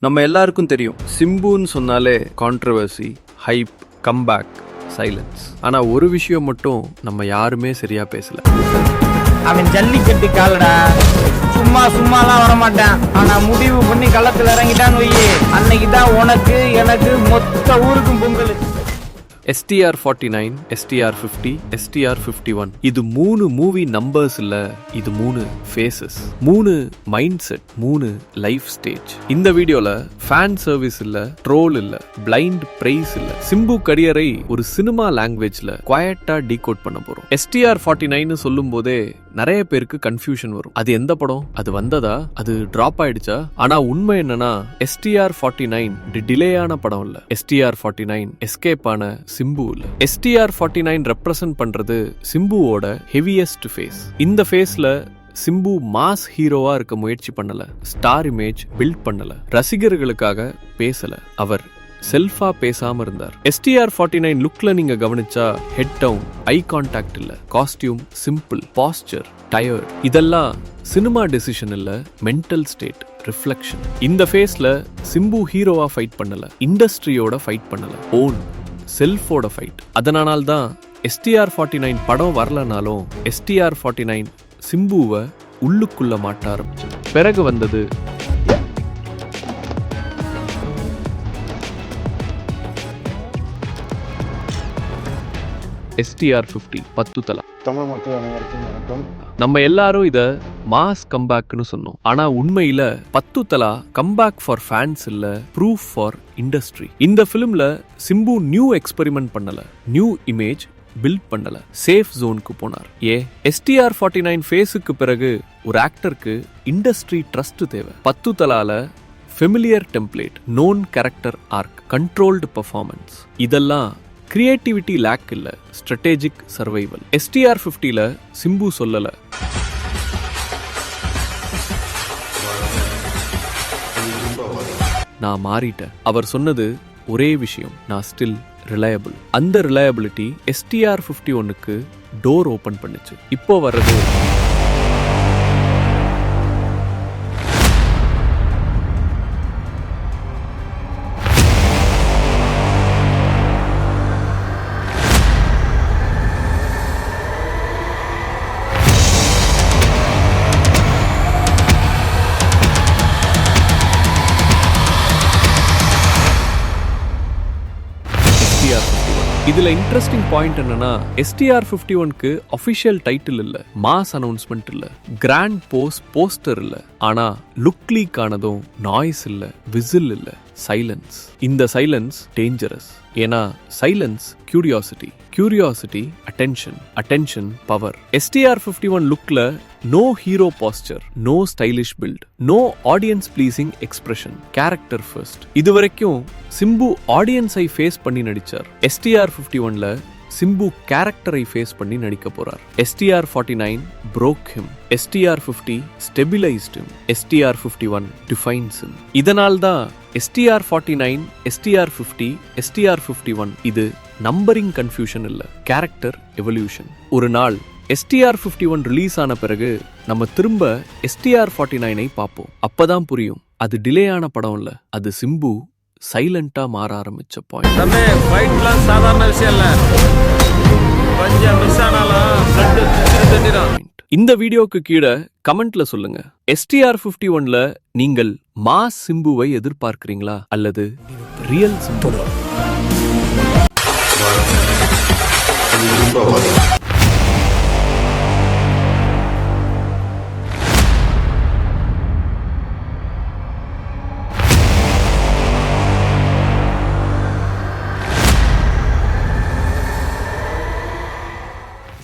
நம்ம எல்லாருக்கும் தெரியும். சிம்புன்னு சொன்னாலே கான்ட்ரவர்சி ஹைப் கம்பேக் சைலன்ஸ் ஆனால் ஒரு விஷயம் மட்டும் நம்ம யாருமே சரியா பேசல. அவன் ஜல்லிக்கட்டு காலடா. சும்மா சும்மாலாம் வரமாட்டேன். ஆனா முடிவு பண்ணி களத்துல இறங்கிட்டான்னு வையே. அன்னைக்கு தான் உனக்கு எனக்கு மொத்த ஊருக்கும் Pongal. STR forty nine STR fifty STR fifty one இது மூணு மூவி நம்பர்ஸ் இல்ல இது மூணு ஃபேஸஸ் மூணு மைண்ட் செட் மூணு லைஃப் ஸ்டேஜ் இந்த வீடியோல ஃபேன் சர்வீஸ் இல்ல ட்ரோல் இல்ல பிளைண்ட் பிரைஸ் இல்ல சிம்பு கரியரை ஒரு சினிமா லாங்குவேஜ்ல குவாய்டா டீகோட் பண்ண போறோம். எஸ்டிஆர் ஃபார்ட்டி நைன் சொல்லும் போதே நிறைய பேருக்கு கன்ஃபியூஷன் வரும். அது எந்த படம்? அது வந்ததா? அது டிராப் ஆயிடுச்சா? ஆனா உண்மை என்னன்னா எஸ்டிஆர் ஃபார்ட்டி நைன் டிலே ஆன படம் இல்ல. எஸ்டிஆர் ஃபார்ட்டி நைன் எஸ்கேப் ஆன சிம்பு இல்ல. எஸ்டிஆர் ஃபார்ட்டி நைன் ரெப்ரசன்ட் பண்றது சிம்புவோட ஹெவியஸ்ட் ஃபேஸ் இந்த ஃபேஸ்ல சிம்பு மாஸ் ஹீரோவா இருக்க முயற்சி பண்ணல. ஸ்டார் இமேஜ் பில்ட் பண்ணல. ரசிகர்களுக்காக பேசல. அவர் செல்ஃபா பேசாம இருந்தார். எஸ்டிஆர் ஃபார்ட்டி நைன் லுக்ல நீங்க கவனிச்சா ஹெட் டவுன் ஐ கான்டாக்ட் இல்ல. காஸ்டியூம் சிம்பிள் பாஸ்டர் டயர்ட் இதெல்லாம் சினிமா டெசிஷன் இல்ல மென்டல் ஸ்டேட் ரிஃப்ளெக்ஷன் இந்த ஃபேஸ்ல சிம்பு ஹீரோவா ஃபைட் பண்ணல. இண்டஸ்ட்ரியோட ஃபைட் பண்ணல. ஓன் செல்ஃபோட ஃபைட் அதனால தான் எஸ்டிஆர் ஃபார்ட்டி நைன் படம் வரலனாலும் எஸ்டிஆர் ஃபார்ட்டி நைன் சிம்புவை உள்ளுக்குள்ள மாட்ட ஆரம்பிச்சு பிறகு வந்தது எஸ்டிஆர் ஃபிஃப்டி பத்து தலா. தமிழ் மக்கள் அனைவருக்கும் வணக்கம். நம்ம எல்லாரும் இத மாஸ் கம்பேக்னு சொன்னோம். ஆனா உண்மையில Pathu Thala comeback for fans இல்ல ப்ரூஃப் ஃபார் இண்டஸ்ட்ரி இந்த ஃபிலிம்ல சிம்பு நியூ எக்ஸ்பெரிமெண்ட் பண்ணல நியூ இமேஜ் பில்ட் பண்ணல சேஃப் ஜோனுக்கு போனார். ஏ எஸ்டிஆர் ஃபார்ட்டி நைன் ஃபேஸுக்கு பிறகு ஒரு ஆக்டருக்கு இண்டஸ்ட்ரி ட்ரஸ்ட் தேவை. Pathu தலால familiar template known character arc controlled performance இதெல்லாம் கிரியேட்டிவிட்டி லேக் இல்லை. ஸ்ட்ராட்டஜிக் சர்வைவல் எஸ்டிஆர் ஃபிஃப்டியில் சிம்பு சொல்லலை. நான் மாறிட்டேன். அவர் சொன்னது ஒரே விஷயம். நான் ஸ்டில் ரிலையபிள் அந்த ரிலையபிலிட்டி எஸ்டிஆர் ஃபிஃப்டி ஒன்னுக்கு டோர் ஓப்பன் பண்ணுச்சு. இப்போ வர்றது இதுல இன்ட்ரெஸ்டிங் பாயிண்ட் என்னன்னா எஸ்டிஆர் ஃபிஃப்டி ஒன்க்கு அஃபிஷியல் டைட்டில் இல்ல மாஸ் அனௌன்ஸ்மெண்ட் இல்ல கிராண்ட் போஸ் போஸ்டர் இல்ல. ஆனால் லுக் லீக் ஆனதும் நாய்ஸ் இல்லை விசில் இல்லை சைலன்ஸ் இந்த சைலன்ஸ் டேஞ்சரஸ் ஏன்னா silence curiosity curiosity attention attention power STR fifty one லுக்கில் no hero poster no stylish build no audience pleasing expression character first இது வரைக்கும் சிம்பு ஆடியன்ஸை ஃபேஸ் பண்ணி நடிச்சார். எஸ்டிஆர் ஃபிஃப்டி ஒன்ல சிம்பு கேரக்டரை ஃபேஸ் பண்ணி நடிக்க போறார். STR forty nine broke him STR fifty stabilised STR fifty one defines him. இதனால் தான் STR forty nine STR fifty STR fifty one இது நம்பரிங் கன்ஃபியூஷன் இல்ல கேரக்டர் எவல்யூஷன் ஒரு நாள் எஸ்டிஆர் ஃபிஃப்டி ஒன் ரிலீஸ் ஆன பிறகு நம்ம திரும்ப எஸ்டிஆர் ஃபார்ட்டி நைனை பார்ப்போம். அப்பதான் புரியும். அது டிலே ஆன படம் இல்லை அது சிம்பு சைலண்டா மாற ஆரம்பிச்ச பாயிண்ட் சாதாரண விஷயம் இந்த வீடியோக்கு கீழே கமெண்ட்ல சொல்லுங்க. எஸ்டிஆர் பிப்டி ஒன்ல நீங்கள் மா சிம்புவை எதிர்பார்க்கிறீங்களா? அல்லது ரியல் சிம்பு?